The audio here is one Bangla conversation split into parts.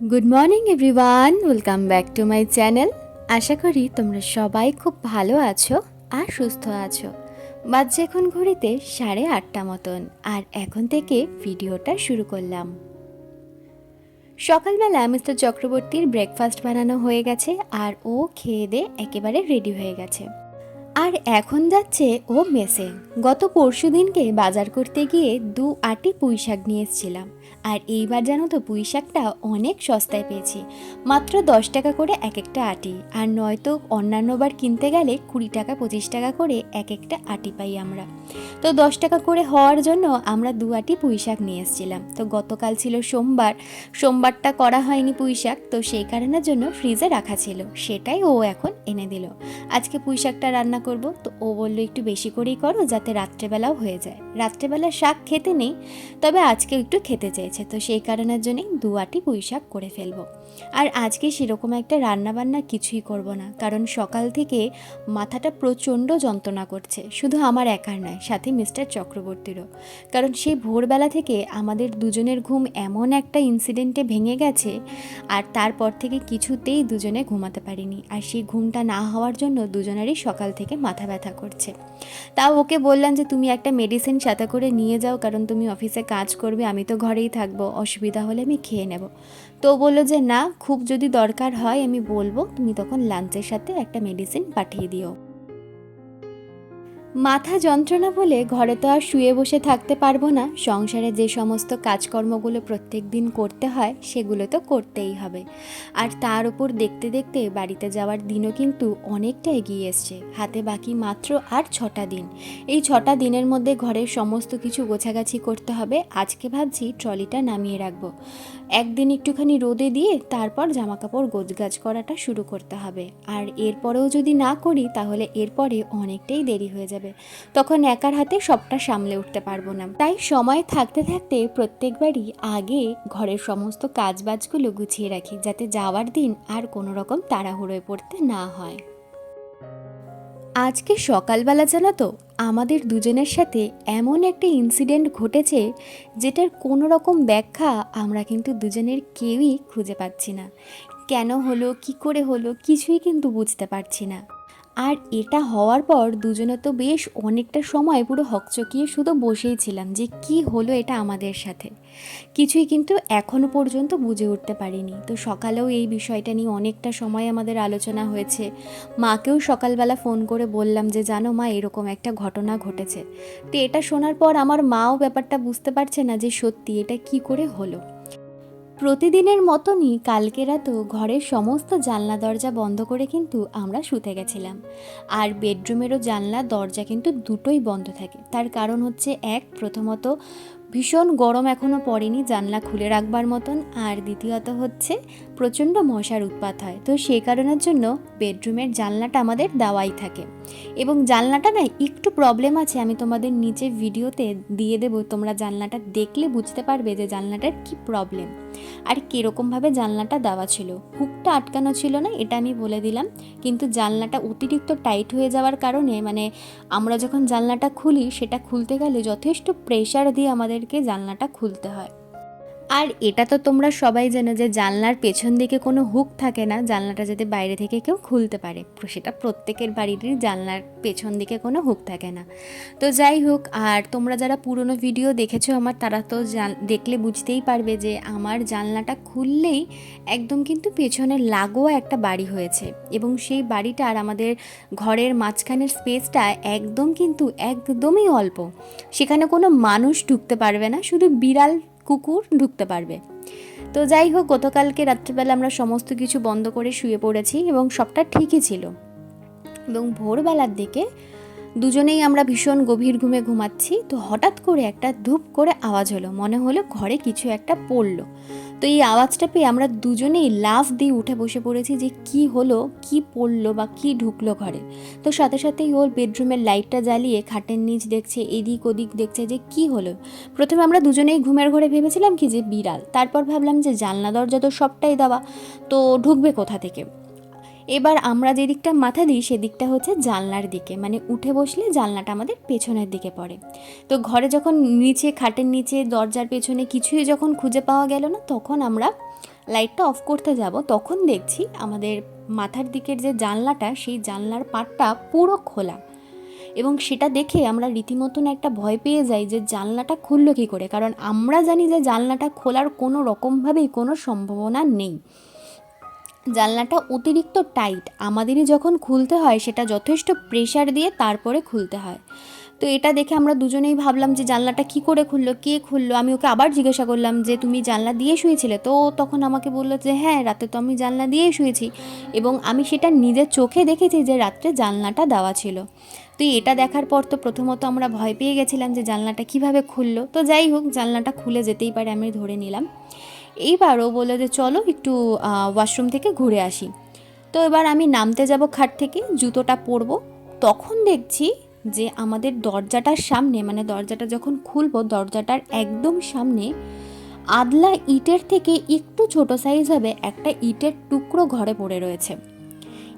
Good morning everyone welcome back to my channel আশা করি তোমরা সবাই খুব ভালো আছো আর সুস্থ আছো। বাজছে এখন ঘড়িতে সাড়ে আটটা মতন, আর এখন থেকে ভিডিওটা শুরু করলাম। সকালবেলা মিস্টার চক্রবর্তীর ব্রেকফাস্ট বানানো হয়ে গেছে, আর ও খেয়ে দে একেবারে রেডি হয়ে গেছে। আর এখন যাচ্ছে ও মেসে। গত পরশু দিনকে বাজার করতে গিয়ে দু আটি পুঁই শাক নিয়ে এসেছিলাম। আর এইবার জানো তো পুঁই শাকটা অনেক সস্তায় পেয়েছি। মাত্র দশ টাকা করে এক একটা আটি। আর নয়তো অন্যান্যবার কিনতে গেলে কুড়ি টাকা, পঁচিশ টাকা করে এক একটা আটি পাই আমরা। তো দশ টাকা করে হওয়ার জন্য আমরা দু আটি পুঁই শাক নিয়ে এসেছিলাম। তো গতকাল ছিল সোমবার। সোমবারটা করা হয়নি পুঁই শাক। তো সেই কারণের জন্য ফ্রিজে রাখা ছিল। সেটাই ও এখন এনে দিল। আজকে পুঁই শাকটা রান্না করব তো ও বলল, একটু বেশি করেই করো যাতে রাত্রেবেলাও হয়ে যায়। রাত্রেবেলা শাক খেতে নেই, তবে আজকে একটু খেতে চেয়েছে, তো সেই কারণের জন্যই দু আটি পুঁই শাক করে ফেলব। আর আজকে সেরকম একটা রান্না বান্না কিছুই করব না, কারণ সকাল থেকে মাথাটা প্রচণ্ড যন্ত্রণা করছে। শুধু আমার একার নয়, সাথে মিস্টার চক্রবর্তীরও। কারণ সেই ভোরবেলা থেকে আমাদের দুজনের ঘুম এমন একটা ইনসিডেন্টে ভেঙে গেছে, আর তারপর থেকে কিছুতেই দুজনে ঘুমাতে পারিনি। আর সেই ঘুমটা না হওয়ার জন্য দুজনেরই সকাল থেকে মাথা ব্যথা করছে। তাও ওকে বললাম যে, তুমি একটা মেডিসিন সাথে করে নিয়ে যাও, কারণ তুমি অফিসে কাজ করবে, আমি তো ঘরেই থাকব, অসুবিধা হলে আমি খেয়ে নেব। তো বলল যে, না, খুব যদি দরকার হয় আমি বলব, তুমি তখন লাঞ্চের সাথে একটা মেডিসিন পাঠিয়ে দিও। মাথা যন্ত্রণা বলে ঘরে তো আর শুয়ে বসে থাকতে পারব না। সংসারে যে সমস্ত কাজকর্মগুলো প্রত্যেক দিন করতে হয়, সেগুলো তো করতেই হবে। আর তার উপর দেখতে দেখতে বাড়িতে যাওয়ার দিনও কিন্তু অনেকটা এগিয়ে এসছে। হাতে বাকি মাত্র আর ছটা দিন। এই ছটা দিনের মধ্যে ঘরের সমস্ত কিছু গোছাগাছি করতে হবে। আজকে ভাবছি ট্রলিটা নামিয়ে রাখব। একদিন একটুখানি রোদে দিয়ে তারপর জামা কাপড় গোছগাছ করাটা শুরু করতে হবে। আর এরপরেও যদি না করি, তাহলে এরপরে অনেকটাই দেরি হয়ে যাবে। তখন একার হাতে সবটা সামলে উঠতে পারব না। তাই সময় থাকতে থাকতে প্রত্যেকবারই আগে ঘরের সমস্ত কাজবাজগুলো গুছিয়ে রাখি, যাতে যাওয়ার দিন আর কোনো রকম তাড়াহুড়োয় পড়তে না হয়। আজকে সকালবেলা জানো তো আমাদের দুজনের সাথে এমন একটা ইনসিডেন্ট ঘটেছে যেটার কোনো রকম ব্যাখ্যা আমরা কিন্তু দুজনের কেউই খুঁজে পাচ্ছি না। কেন হলো, কি করে হলো, কিছুই কিন্তু বুঝতে পারছি না। আর এটা হওয়ার পর দুজনে তো বেশ অনেকটা সময় পুরো হকচকিয়ে শুধু বসেই ছিলাম যে কি হলো এটা আমাদের সাথে। কিছুই কিন্তু এখনও পর্যন্ত বুঝে উঠতে পারিনি। তো সকালেও এই বিষয়টা নিয়ে অনেকটা সময় আমাদের আলোচনা হয়েছে। মাকেও সকালবেলা ফোন করে বললাম যে, জানো মা, এরকম একটা ঘটনা ঘটেছে। তো এটা শোনার পর আমার মাও ব্যাপারটা বুঝতে পারছে না যে সত্যি এটা কি করে হলো। প্রতিদিনের মতনই কালকে রাতেও ঘরের সমস্ত জানলা দরজা বন্ধ করে কিন্তু আমরা শুতে গেছিলাম। আর বেডরুমেরও জানলা, দরজা কিন্তু দুটোই বন্ধ থাকে। তার কারণ হচ্ছে এক, প্রথমত ভীষণ গরম এখনও পড়েনি, জানলা খুলে রাখবার মতন। আর দ্বিতীয়ত হচ্ছে প্রচণ্ড মশার উৎপাত হয়। তো সেই কারণের জন্য বেডরুমের জানলাটা আমাদের দেওয়াই থাকে। এবং জানলাটা না একটু প্রবলেম আছে, আমি তোমাদের নিচে ভিডিওতে দিয়ে দেবো। তোমরা জানলাটা দেখলে বুঝতে পারবে যে জানলাটার কি প্রবলেম আর কীরকমভাবে জানলাটা দেওয়া ছিল। হুকটা আটকানো ছিল না, এটা আমি বলে দিলাম। কিন্তু জানলাটা অতিরিক্ত টাইট হয়ে যাওয়ার কারণে মানে আমরা যখন জানলাটা খুলি, সেটা খুলতে গেলে যথেষ্ট প্রেশার দিয়ে আমাদেরকে জানলাটা খুলতে হয়। আর এটা তো তোমরা সবাই জানো যে জানলার পেছন দিকে কোনো হুক থাকে না, জানলাটা যাতে বাইরে থেকে কেউ খুলতে পারে। সেটা প্রত্যেকের বাড়িরই জানলার পেছন দিকে কোনো হুক থাকে না। তো যাই হোক, আর তোমরা যারা পুরনো ভিডিও দেখেছ আমার, তারা তো দেখলে বুঝতেই পারবে যে আমার জানলাটা খুললেই একদম কিন্তু পেছনে লাগোয়া একটা বাড়ি হয়েছে। এবং সেই বাড়িটা আর আমাদের ঘরের মাঝখানের স্পেসটা একদম কিন্তু একদমই অল্প। সেখানে কোনো মানুষ ঢুকতে পারবে না, শুধু বিড়াল কুকুর ঢুকতে পারবে। তো যাই হোক, গতকালকে রাত্রিবেলা আমরা সমস্ত কিছু বন্ধ করে শুয়ে পড়েছি এবং সবটা ঠিকই ছিল। এবং ভোরবেলার দিকে দুজনেই আমরা ভীষণ গভীর ঘুমে ঘুমাচ্ছি, তো হঠাৎ করে একটা ধূপ করে আওয়াজ হলো, মনে হলো ঘরে কিছু একটা পড়ল। তো এই আওয়াজটা পেয়ে আমরা দুজনেই লাফ দিয়ে উঠে বসে পড়েছি যে কি হলো, কি পড়ল বা কি ঢুকলো ঘরে। তো সাথে সাথেই ওর বেডরুমের লাইটটা জ্বালিয়ে খাটের নিচ দেখছে, এদিক ওদিক দেখছে যে কি হলো। প্রথমে আমরা দুজনেই ঘুমের ঘরে ভেবেছিলাম কি যে বিড়াল, তারপর ভাবলাম যে জানলা দরজা তো সবটাই দেওয়া, তো ঢুকবে কোথা থেকে? এবার আমরা যে দিকটা মাথা দিই সেদিকটা হচ্ছে জানলার দিকে। মানে উঠে বসলে জানলাটা আমাদের পেছনের দিকে পড়ে। তো ঘরে যখন নিচে, খাটের নিচে, দরজার পেছনে কিছুই যখন খুঁজে পাওয়া গেল না, তখন আমরা লাইটটা অফ করতে যাব। তখন দেখছি আমাদের মাথার দিকের যে জানলাটা, সেই জানলার পাটটা পুরো খোলা। এবং সেটা দেখে আমরা রীতিমতন একটা ভয় পেয়ে যাই যে জানলাটা খুললো কী করে? কারণ আমরা জানি যে জানলাটা খোলার কোনো রকমভাবেই কোনো সম্ভাবনা নেই। জানলাটা অতিরিক্ত টাইট। আমাদেরই যখন খুলতে হয়, সেটা যথেষ্ট প্রেশার দিয়ে তারপরে খুলতে হয়। তো এটা দেখে আমরা দুজনেই ভাবলাম যে জানলাটা কি করে খুললো, কে খুললো? আমি ওকে আবার জিজ্ঞাসা করলাম যে, তুমি জানলা দিয়ে শুয়েছিলে? তো তখন আমাকে বলল যে হ্যাঁ রাতে তো আমি জানলা দিয়েই শুয়েছি। এবং আমি সেটা নিজের চোখে দেখেছি যে, রাত্রে জানলাটা দেওয়া ছিল। তো এটা দেখার পর তো প্রথমত আমরা ভয় পেয়ে গেছিলাম যে, জানলাটা কীভাবে খুললো? তো যাই হোক, জানলাটা খুলে যেতেই পারে, আমি ধরে নিলাম। এইবার ও বলল যে চলো একটু ওয়াশরুম থেকে ঘুরে আসি। তো এবার আমি নামতে যাব খাট থেকে, জুতোটা পরবো। তখন দেখছি যে আমাদের দরজাটার সামনে মানে দরজাটা যখন খুলবো, দরজাটার একদম সামনে আদলা ইটের থেকে একটু ছোট সাইজ হবে একটা ইটের টুকরো ঘরে পড়ে রয়েছে।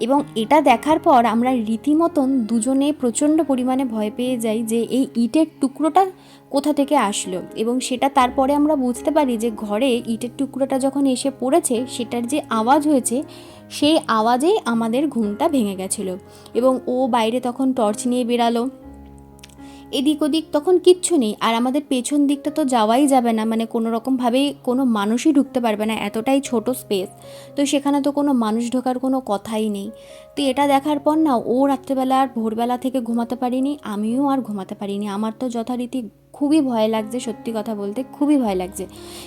এবং এটা দেখার পর আমরা রীতিমতন দুজনে প্রচণ্ড পরিমাণে ভয় পেয়ে যাই যে এই ইটের টুকরোটা কোথা থেকে আসলো এবং সেটা তারপরে আমরা বুঝতে পারি যে ঘরে ইটের টুকরোটা যখন এসে পড়েছে, সেটার যে আওয়াজ হয়েছে, সেই আওয়াজেই আমাদের ঘুমটা ভেঙে গেছিল এবং ও বাইরে তখন টর্চ নিয়ে বেরালো এদিক ওদিক তখন কিচ্ছু নেই আর আমাদের পেছন দিকটা তো যাওয়াই যাবে না মানে কোনো রকমভাবেই কোনো মানুষই ঢুকতে পারবে না, এতটাই ছোট স্পেস তো সেখানে তো কোনো মানুষ ঢোকার কোনো কথাই নেই। তো এটা দেখার পর না ও রাত্রেবেলা আর ভোরবেলা থেকে ঘুমাতে পারিনি, আমিও আর ঘুমাতে পারিনি। আমার তো যথারীতি খুবই ভয় লাগছে, সত্যি কথা বলতে খুবই ভয় লাগছে।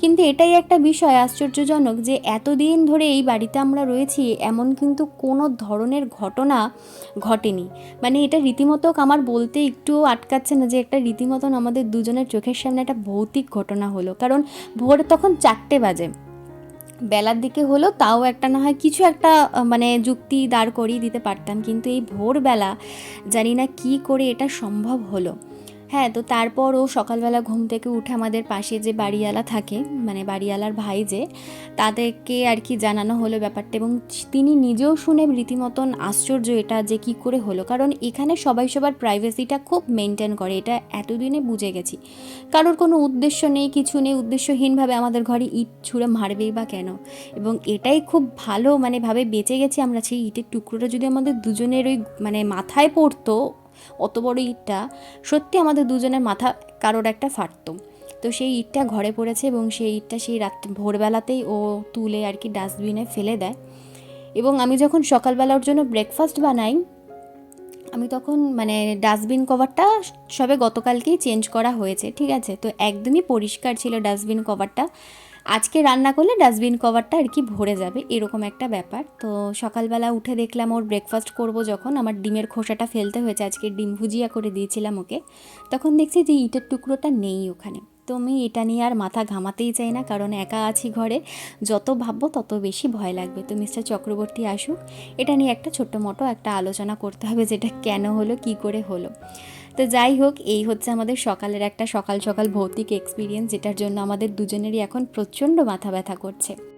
কিন্তু এটাই একটা বিষয় আশ্চর্যজনক যে এতদিন ধরে এই বাড়িতে আমরা রয়েছি, এমন কিন্তু কোনো ধরনের ঘটনা ঘটেনি। মানে এটা রীতিমতো আমার বলতে একটু আটকাচ্ছে না যে একটা রীতিমতন আমাদের দুজনের চোখের সামনে একটা ভৌতিক ঘটনা হলো। কারণ ভোর তখন চারটে বাজে। বেলার দিকে হলো, তাও একটা না হয় কিছু একটা মানে যুক্তি দাঁড় করিয়ে দিতে পারতাম। কিন্তু এই ভোরবেলা জানি না কি করে এটা সম্ভব হলো। হ্যাঁ তো তারপর ও সকালবেলা ঘুম থেকে উঠে আমাদের পাশে যে বাড়িওয়ালা থাকে মানে বাড়িওয়ালার ভাই যে, তাদেরকে আর কি জানানো হলো ব্যাপারটা এবং তিনি নিজেও শুনে রীতিমতন আশ্চর্য এটা যে কি করে হলো। কারণ এখানে সবাই সবার প্রাইভেসিটা খুব মেনটেন করে, এটা এতদিনে বুঝে গেছি। কারোর কোনো উদ্দেশ্য নেই, কিছু নেই, উদ্দেশ্যহীনভাবে আমাদের ঘরে ইট ছুঁড়ে মারবেই বা কেন? এবং এটাই খুব ভালো মানে ভাবে বেঁচে গেছি আমরা, সেই ইটের টুকরোটা যদি আমাদের দুজনের ওই মানে মাথায় পড়তো অত বড় ইটটা সত্যি আমাদের দুজনের মাথা কারোর একটা ফাটতো। তো সেই ইটটা ঘরে পড়েছে এবং সেই ইটটা সেই রাত ভোরবেলাতেই ও তুলে আর কি ডাস্টবিনে ফেলে দেয়। এবং আমি যখন সকালবেলা ওর জন্য ব্রেকফাস্ট বানাই, আমি তখন মানে ডাস্টবিন কভারটা সবে গতকালকেই চেঞ্জ করা হয়েছে, ঠিক আছে? তো একদমই পরিষ্কার ছিল ডাস্টবিন কভারটা আজকে রান্না করলে ডাস্টবিন কভারটা আর কি ভরে যাবে, এরকম একটা ব্যাপার। তো সকালবেলা উঠে দেখলাম ওর ব্রেকফাস্ট করব যখন, আমার ডিমের খোসাটা ফেলতে হয়েছে, আজকে ডিম ভুজিয়া করে দিয়েছিলাম ওকে। তখন দেখছি যে ইটের টুকরোটা নেই ওখানে। আমি এটা নিয়ে আর মাথা ঘামাতেই চাই না, কারণ একা আছি ঘরে। যত ভাববো তত বেশি ভয় লাগবে। তো মিস্টার চক্রবর্তী আসুক, এটা নিয়ে একটা ছোট্ট মোটো একটা আলোচনা করতে হবে যেটা কেন হলো, কি করে হলো। তো যাই হোক, এই হচ্ছে আমাদের সকালের একটা সকাল সকাল ভৌতিক এক্সপিরিয়েন্স যেটার জন্য আমাদের দুজনেরই এখন প্রচণ্ড মাথা ব্যথা করছে।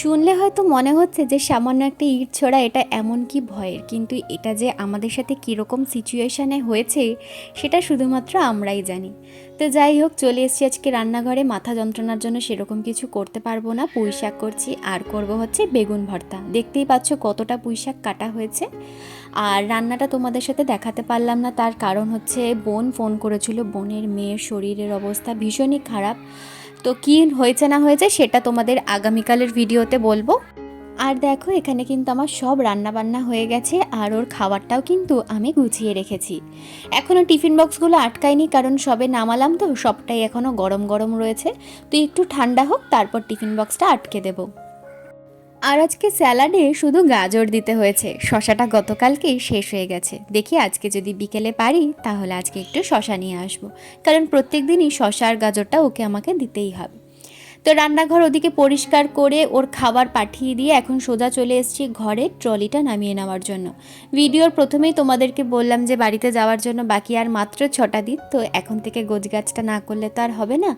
শুনলে হয়তো মনে হচ্ছে যে সামান্য একটা ইট ছোড়া এটা এমন কি ভয়ের, কিন্তু এটা যে আমাদের সাথে কীরকম সিচুয়েশানে হয়েছে, সেটা শুধুমাত্র আমরাই জানি। তো যাই হোক, চলে এসেছি আজকে রান্নাঘরে, মাথা যন্ত্রণার জন্য সেরকম কিছু করতে পারব না। পুঁই শাক করছি, আর করব হচ্ছে বেগুন ভর্তা। দেখতেই পাচ্ছ কতটা পুঁই শাক কাটা হয়েছে। আর রান্নাটা তোমাদের সাথে দেখাতে পারলাম না, তার কারণ হচ্ছে বোন ফোন করেছিল, বোনের মেয়ের শরীরের অবস্থা ভীষণই খারাপ। তো কী হয়েছে না হয়েছে সেটা তোমাদের আগামীকালের ভিডিওতে বলব। আর দেখো, এখানে কিন্তু আমার সব রান্না বান্না হয়ে গেছে আর ওর খাবারটাও কিন্তু আমি গুছিয়ে রেখেছি। এখনও টিফিন বক্সগুলো আটকায়নি কারণ সবে নামালাম তো, সবটাই এখনও গরম গরম রয়েছে। তো একটু ঠান্ডা হোক, তারপর টিফিন বক্সটা আটকে দেবো। আর আজকে স্যালাডে শুধু গাজর দিতে হয়েছে। শশাটা গতকালকেই শেষ হয়ে গেছে। দেখি আজকে যদি বিকেলে পারি, তাহলে আজকে একটু শশা নিয়ে আসব। কারণ প্রত্যেক দিনই শশা আর গাজরটা ওকে আমাকে দিতেই হবে। তো রান্নাঘর ওদিকে পরিষ্কার করে ওর খাবার পাঠিয়ে দিয়ে এখন সোজা চলে এসেছি ঘরে ট্রলিটা নামিয়ে নেওয়ার জন্য। ভিডিওর প্রথমেই তোমাদেরকে বললাম যে বাড়িতে যাওয়ার জন্য বাকি আর মাত্র ছটা দিন, তো এখন থেকে গোছগাছটা না করলে তো আর হবে না।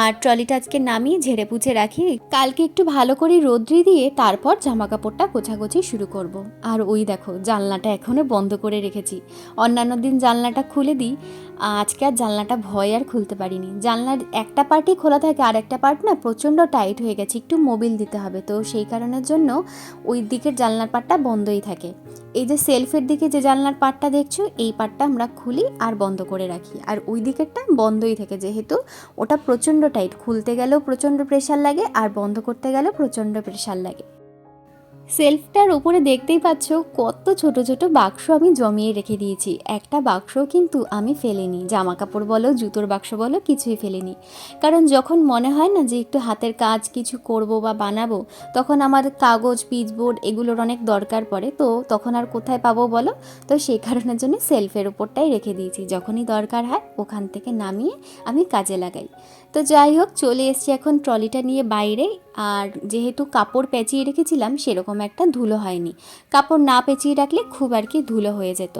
আর ট্রলিটা আজকে নামিয়ে ঝেড়ে পুছে রাখি। কালকে একটু ভালো করে রোদ্রি দিয়ে তারপর জামা কাপড়টা গোছাগুছি শুরু করব। আর ওই দেখো, জানলাটা এখনও বন্ধ করে রেখেছি। অন্যান্য দিন জানলাটা খুলে দিই। আজকে আর জানলাটা ভয় আর খুলতে পারিনি। জানলার একটা পার্টই খোলা থাকে আর একটা পার্ট না প্রচণ্ড টাইট হয়ে গেছে, একটু মোবিল দিতে হবে। তো সেই কারণের জন্য ওই দিকের জানলার পার্টটা বন্ধই থাকে। এই যে সেলফের দিকে যে জানলার পার্টটা দেখছ, এই পার্টটা আমরা খুলি আর বন্ধ করে রাখি। আর ওই দিকেরটা বন্ধই থাকে যেহেতু ওটা প্রচণ্ড টাইট। খুলতে গেলেও প্রচণ্ড প্রেশার লাগে আর বন্ধ করতে গেলেও প্রচণ্ড প্রেশার লাগে। সেলফটার উপরে দেখতেই পাচ্ছ কত ছোট ছোট বাক্স আমি জমিয়ে রেখে দিয়েছি। একটা বাক্স কিন্তু আমি ফেলিনি। জামা কাপড় বলো, জুতোর বাক্স বলো, কিছুই ফেলিনি। কারণ যখন মনে হয় না যে একটু হাতের কাজ কিছু করব বা বানাবো, তখন আমার কাগজ, পিচবোর্ড এগুলোর অনেক দরকার পড়ে। তো তখন আর কোথায় পাবো বলো? তো সেই কারণের জন্য সেলফের উপরটাই রেখে দিয়েছি। যখনই দরকার হয় ওখান থেকে নামিয়ে আমি কাজে লাগাই। তো যাই হোক, চলে এসছি এখন ট্রলিটা নিয়ে বাইরে। আর যেহেতু কাপড় পেঁচিয়ে রেখেছিলাম, সেরকম একটা ধুলো হয়নি। কাপড় না পেঁচিয়ে রাখলে খুব আর কি ধুলো হয়ে যেত।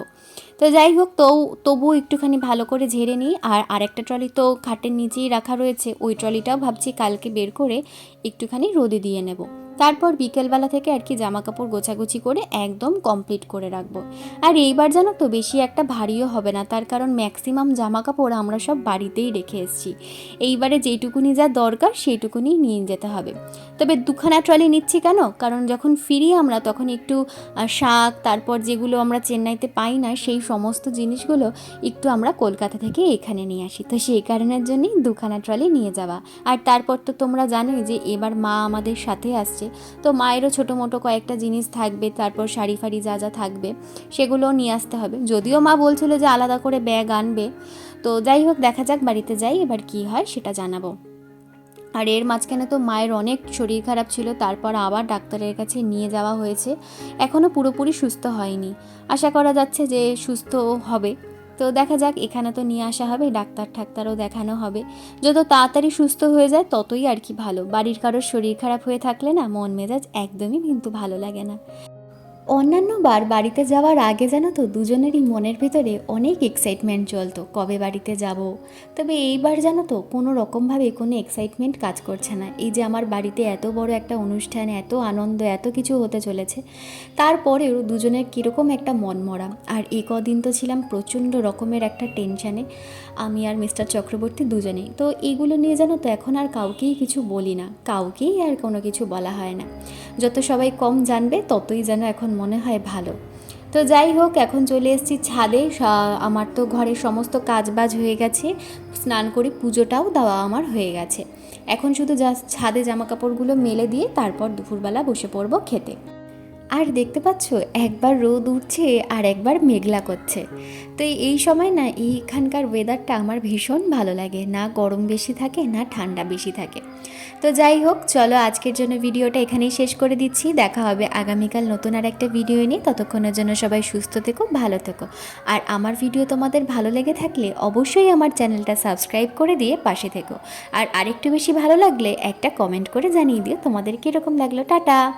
তো যাই হোক, তো তবুও একটুখানি ভালো করে ঝেড়ে নিই। আর আরেকটা ট্রলি তো খাটের নিচেই রাখা রয়েছে। ওই ট্রলিটাও ভাবছি কালকে বের করে একটুখানি রোদে দিয়ে নেব। তারপর বিকেলবেলা থেকে আর কি জামা কাপড় গোছাগুছি করে একদম কমপ্লিট করে রাখব। আর এইবার জানো তো বেশি একটা ভারীও হবে না, তার কারণ ম্যাক্সিমাম জামা কাপড় আমরা সব বাড়িতেই রেখে এসেছি। এইবারে যেইটুকুনি যা দরকার সেইটুকুনি নিয়ে যেতে হবে। তবে দুখানা ট্রলি নিচ্ছি কেন? কারণ যখন ফিরি আমরা তখন একটু শাক, তারপর যেগুলো আমরা চেন্নাইতে পাই না সেই সমস্ত জিনিসগুলো একটু আমরা কলকাতা থেকে এখানে নিয়ে আসি। তো সেই কারণের জন্যই দুখানা ট্রলি নিয়ে যাওয়া। আর তারপর তো তোমরা জানোই যে এবার মা আমাদের সাথে আসছে। তো মায়েরও ছোটো মোটো কয়েকটা জিনিস থাকবে, তারপর শাড়ি ফাড়ি যা যা থাকবে, সেগুলোও নিয়ে আসতে হবে। যদিও মা বলছিল যে আলাদা করে ব্যাগ আনবে। তো যাই হোক, দেখা যাক বাড়িতে যাই, এবার কি হয় সেটা জানাব। আর এর মাঝখানে তো মায়ের অনেক শরীর খারাপ ছিল, তারপর আবার ডাক্তারের কাছে নিয়ে যাওয়া হয়েছে। এখনও পুরোপুরি সুস্থ হয়নি। আশা করা যাচ্ছে যে সুস্থ হবে। তো দেখা যাক, এখানে তো নিয়ে আসা হবে, ডাক্তার ঠাক্তারও দেখানো হবে। যত তাড়াতাড়ি সুস্থ হয়ে যায়, ততই আর কি ভালো। বাড়ির কারোর শরীর খারাপ হয়ে থাকলে না, মন মেজাজ একদমই কিন্তু ভালো লাগে না। অন্যান্যবার বাড়িতে যাওয়ার আগে জানো তো দুজনেরই মনের ভিতরে অনেক এক্সাইটমেন্ট চলতো, কবে বাড়িতে যাব? তবে এইবার জানো তো কোনো রকমভাবে কোনো এক্সাইটমেন্ট কাজ করছে না। এই যে আমার বাড়িতে এত বড় একটা অনুষ্ঠান, এত আনন্দ, এত কিছু হতে চলেছে, তারপরেও দুজনের কীরকম একটা মন মরা আর এই কদিন তো ছিলাম প্রচণ্ড রকমের একটা টেনশানে আমি আর মিস্টার চক্রবর্তী দুজনেই। তো এইগুলো নিয়ে জানো তো, এখন আর কাউকেই কিছু বলি না। কাউকেই আর কোনো কিছু বলা হয় না। যত সবাই কম জানবে, ততই যেন এখন মনে হয় ভালো। তো যাই হোক, এখন চলে এসেছি ছাদে। আমার তো ঘরের সমস্ত কাজ বাজ হয়ে গেছে। স্নান করে পুজোটাও দেওয়া আমার হয়ে গেছে। এখন শুধু জাস্ট ছাদে জামা কাপড়গুলো মেলে দিয়ে তারপর দুপুরবেলা বসে পড়ব খেতে। আর দেখতে পাচ্ছ, একবার রোদ উঠছে আর একবার মেঘলা করছে। তো এই সময় না, এইখানকার ওয়েদারটা আমার ভীষণ ভালো লাগে। না গরম বেশি থাকে, না ঠান্ডা বেশি থাকে। তো যাই হোক, চলো আজকের জন্য ভিডিওটা এখানেই শেষ করে দিচ্ছি। দেখা হবে আগামীকাল নতুন আর একটা ভিডিও নিয়ে। ততক্ষণের জন্য সবাই সুস্থ থেকো, ভালো থেকো। আর আমার ভিডিও তোমাদের ভালো লেগে থাকলে অবশ্যই আমার চ্যানেলটা সাবস্ক্রাইব করে দিয়ে পাশে থেকো। আর আরেকটু বেশি ভালো লাগলে একটা কমেন্ট করে জানিয়ে দিও তোমাদের কীরকম লাগল। টাটা!